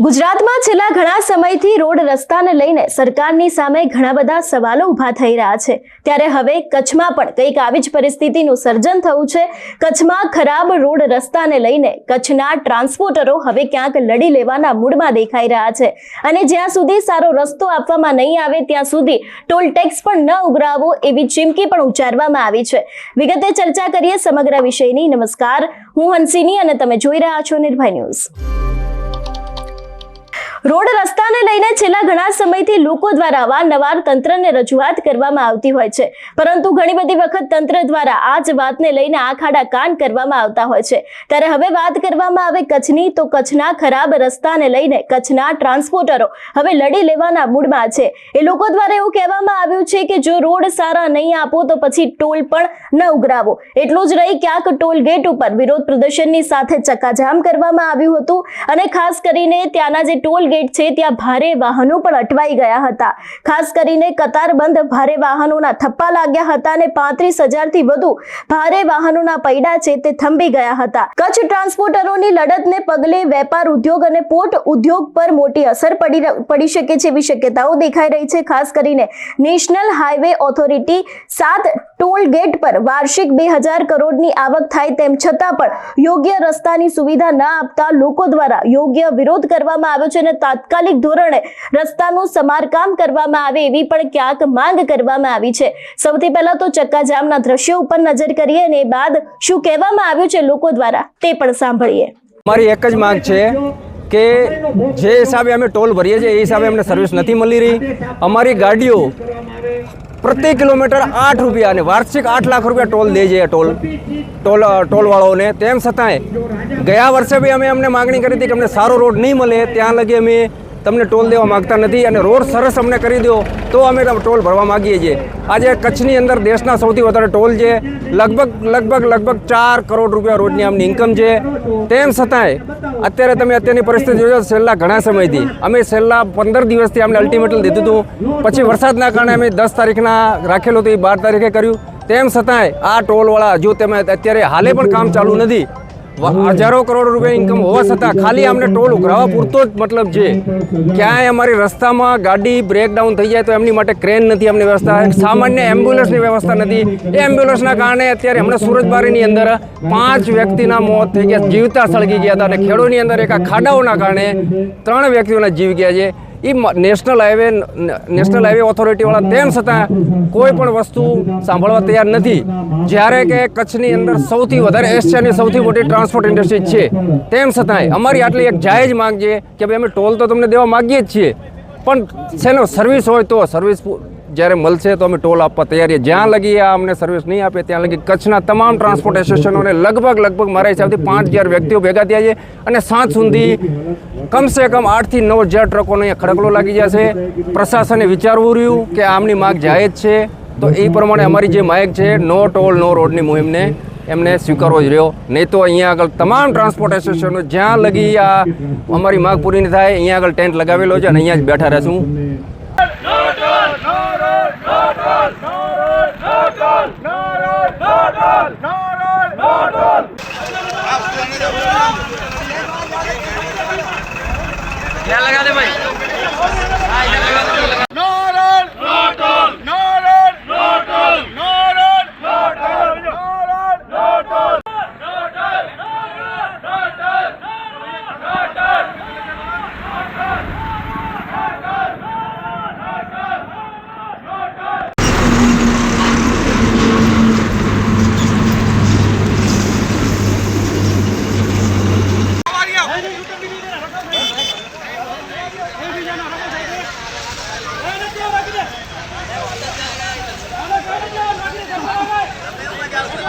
ગુજરાતમાં છેલ્લા ઘણા સમયથી રોડ રસ્તાને લઈને સરકારની સામે ઘણા બધા સવાલો ઊભા થઈ રહ્યા છે. ત્યારે હવે કચ્છમાં પણ કંઈક આવી જ પરિસ્થિતિનું સર્જન થયું છે. કચ્છમાં ખરાબ રોડ રસ્તાને લઈને કચ્છના ટ્રાન્સપોર્ટરો હવે ક્યાંક લડી લેવાના મૂડમાં દેખાઈ રહ્યા છે. અને જ્યાં સુધી સારો રસ્તો આપવામાં નહીં આવે, ત્યાં સુધી ટોલ ટેક્સ પણ ન ઉઘરાવો એવી ચીમકી પણ ઉચ્ચારવામાં આવી છે. વિગતે ચર્ચા કરીએ સમગ્ર વિષયની. નમસ્કાર. હું હંસિની અને તમે જોઈ રહ્યા છો નિર્ભય ન્યૂઝ. રોડ રસ્તાને લઈને છેલ્લા ઘણા સમયથી લોકો દ્વારા અવારનવાર તંત્રને રજૂઆત કરવામાં આવતી હોય છે. પરંતુ ઘણી બધી વખત તંત્ર દ્વારા આ જ વાતને લઈને આખાડા કાન કરવામાં આવતા હોય છે. ત્યારે હવે વાત કરવામાં આવે કચ્છની, તો કચ્છના ખરાબ રસ્તાને લઈને કચ્છના ટ્રાન્સપોર્ટરો હવે લડી લેવાના મૂડમાં છે. એ લોકો દ્વારા એવું કહેવામાં આવ્યું છે કે જો રોડ સારા નહીં આપો, તો પછી ટોલ પણ ન ઉઘરાવો. એટલું જ રહી ક્યાંક ટોલ ગેટ ઉપર વિરોધ પ્રદર્શનની સાથે ચકાજામ કરવામાં આવ્યું હતું. અને ખાસ કરીને ત્યાંના જે ટોલ ગેટ છે, ત્યાં ભારે વાહનો પણ અટવાઈ ગયા હતા. ખાસ કરીને કતારબંધ ભારે વાહનોના થપ્પા લાગ્યા હતા અને પાંત્રીસ હજારથી વધુ ભારે વાહનોના પૈડા છે તે થંભી ગયા હતા. કચ્છ ટ્રાન્સપોર્ટરોની લડતને પગલે વેપાર ઉદ્યોગ અને પોર્ટ ઉદ્યોગ પર મોટી અસર પડી પડી શકે છે એવી શક્યતાઓ દેખાઈ રહી છે. ખાસ કરીને નેશનલ હાઈવે ઓથોરિટી સાત ટોલ ગેટ પર વાર્ષિક બે હજાર કરોડની આવક થાય તેમ છતાં પણ યોગ્ય રસ્તાની સુવિધા ન આપતા લોકો દ્વારા યોગ્ય વિરોધ કરવામાં આવ્યો છે અને તાત્કાલિક ધોરણે રસ્તાનું સમારકામ કરવામાં આવે એવી પણ ક્યાંક માંગ કરવામાં આવી છે. સૌથી પહેલા તો ચક્કાજામના દ્રશ્યો ઉપર નજર કરીએ અને બાદ શું કહેવામાં આવ્યું છે લોકો દ્વારા તે પણ સાંભળીએ. મારી એક જ માંગ છે કે જે હિસાબે અમે ટોલ ભરીએ છીએ, એ હિસાબે અમને સર્વિસ નથી મળી રહી. અમારી ગાડીઓ પ્રતિ કિલોમીટર આઠ રૂપિયા અને વાર્ષિક આઠ લાખ રૂપિયા ટોલ દે છે ટોલ ટોલ, ટોલવાળાઓને. તેમ છતાંય ગયા વર્ષે બી અમે અમને માગણી કરી હતી કે અમને સારો રોડ નહીં મળે. ત્યાં લગી અમે તમને ટોલ દેવા માગતા નથી અને રોડ સરસ અમને કરી દો, તો અમે ટોલ ભરવા માગીએ છીએ. આજે કચ્છની અંદર દેશના સૌથી વધારે ટોલ છે, લગભગ લગભગ લગભગ ચાર કરોડ રૂપિયા રોજની આમની ઇન્કમ છે. તેમ છતાંય, અત્યારે તમે અત્યારની પરિસ્થિતિ જોયો છેલ્લા ઘણા સમયથી. અમે છેલ્લા પંદર દિવસથી અમને અલ્ટિમેટલ દીધું હતું. પછી વરસાદના કારણે અમે દસ તારીખના રાખેલું હતું, એ બાર તારીખે કર્યું. તેમ છતાંય આ ટોલવાળા હજુ તમે અત્યારે હાલે પણ કામ ચાલુ નથી હજારો કરોડ રૂપિયા ઇન્કમ હોવા છતાં ખાલી અમને ટોલ ઉઘરાવા પૂરતો જ મતલબ છે. ક્યાંય અમારી રસ્તામાં ગાડી બ્રેકડાઉન થઈ જાય તો એમની માટે ક્રેન નથી અમને વ્યવસ્થા. સામાન્ય એમ્બ્યુલન્સની વ્યવસ્થા નથી. એ એમ્બ્યુલન્સના કારણે અત્યારે હમણાં સુરતબારીની અંદર પાંચ વ્યક્તિના મોત થઈ ગયા, જીવતા સળગી ગયા હતા અને ખેડોની અંદર એક ખાડાઓના કારણે ત્રણ વ્યક્તિઓના જીવ ગયા છે. એ નેશનલ હાઈવે નેશનલ હાઈવે ઓથોરિટીવાળા તેમ છતાં કોઈ પણ વસ્તુ સાંભળવા તૈયાર નથી. જ્યારે કે કચ્છની અંદર સૌથી વધારે એશિયાની સૌથી મોટી ટ્રાન્સપોર્ટ ઇન્ડસ્ટ્રી છે. તેમ છતાંય અમારી આટલી એક જાહેજ માંગ છે કે ભાઈ અમે ટોલ તો તમને દેવા માગીએ જ છીએ. પણ છેલ્લો સર્વિસ હોય તો સર્વિસ જ્યારે મળશે તો અમે ટોલ આપવા તૈયાર છીએ. જ્યાં લગી આ અમને સર્વિસ નહીં આપે, ત્યાં લગી કચ્છના તમામ ટ્રાન્સપોર્ટ એસોસિએશનોને લગભગ લગભગ મારા હિસાબથી પાંચ હજાર વ્યક્તિઓ ભેગા થયા છે. અને સાંજ સુધી કમસે કમ આઠથી નવ હજાર ટ્રકોને અહીંયા ખડકલો લાગી જશે પ્રશાસને વિચારવું રહ્યું કે આમની માગ જાહેજ છે. તો એ પ્રમાણે અમારી જે માગ છે નો ટોલ નો રોડની મુહિમને એમને સ્વીકારવો જ રહ્યો. નહીં તો અહીંયા આગળ તમામ ટ્રાન્સપોર્ટ એસોસિએશનો જ્યાં લગી આ અમારી માગ પૂરી નહીં થાય, અહીંયા આગળ ટેન્ટ લગાવેલો છે અને અહીંયા જ બેઠા રહેશું. ভাই।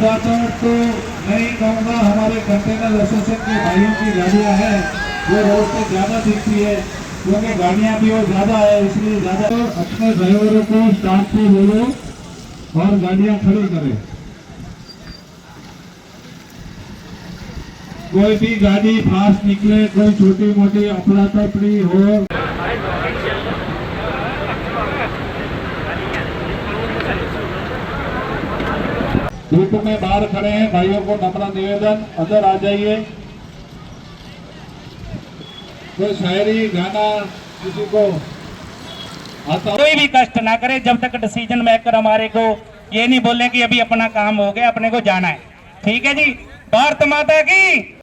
ज़्यादातर तो नहीं कहूँगा, हमारे कंटेनर एसोसिएशन के भाइयों की गाड़ियाँ हैं, वो रोड पे ज़्यादा दिखती है क्योंकि गाड़ियाँ भी वो ज़्यादा है, इसलिए ज़्यादा। तो अपने ड्राइवरों को स्टाफ पे बोलो और गाड़ियाँ खड़ी करें। कोई भी गाड़ी फास्ट निकले कोई छोटी मोटी अफरा तफरी हो धूप में बाहर खड़े हैं भाइयों को नम्र निवेदन अंदर आ जाइए कोई शायरी गाना किसी को आता कोई भी कष्ट ना करे जब तक डिसीज़न मेकर हमारे को ये नहीं बोले कि अभी अपना काम हो गया अपने को जाना है ठीक है जी भारत माता की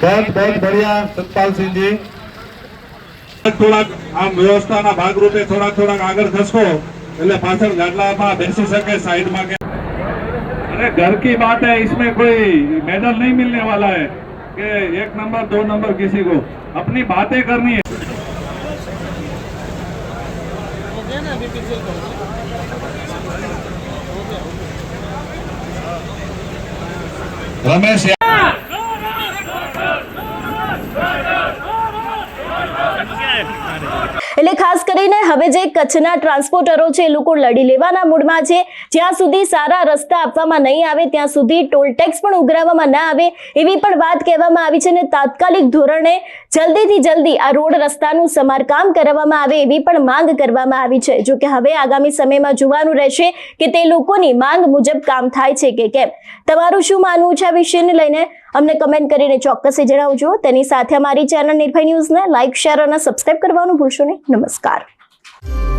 बहुत बहुत बढ़िया સતપાલ સિંહજી થોડાક આમ વ્યવસ્થાના ભાગરૂપે થોડાક થોડાક આગળ ખસકો એટલે પાછળ ગાડલામાં બેસી શકે સાઈડમાં કે अरे घर की बात है इसमें कोई मेडल नहीं मिलने वाला है कि एक नंबर दो नंबर किसी को अपनी बातें करनी है Ramesh. હવે જે કચ્છના ટ્રાન્સપોર્ટરો છે, એ લોકો લડી લેવાના મૂડમાં છે. જ્યાં સુધી સારા રસ્તા આપવામાં નહીં આવે, ત્યાં સુધી ટોલ ટેક્સ પણ ઉઘરાવવામાં ના આવે, એવી પણ વાત કહેવામાં આવી છે અને તાત્કાલિક ધોરણે જલ્દીથી જલ્દી આ રોડ રસ્તાનું સમારકામ કરવામાં આવે એવી પણ માંગ કરવામાં આવી છે. જો કે હવે આગામી સમયમાં જોવાનું રહેશે કે તે લોકોની માંગ મુજબ કામ થાય છે કે કેમ. તમારું શું માનવું છે આ વિષયને લઈને? અમને કમેન્ટ કરીને ચોક્કસ જણાવજો. તેની સાથે અમારી ચેનલ નિર્ભય ન્યૂઝને લાઇક શેર અને સબસ્ક્રાઇબ કરવાનું ભૂલશો નહીં. નમસ્કાર. Bye.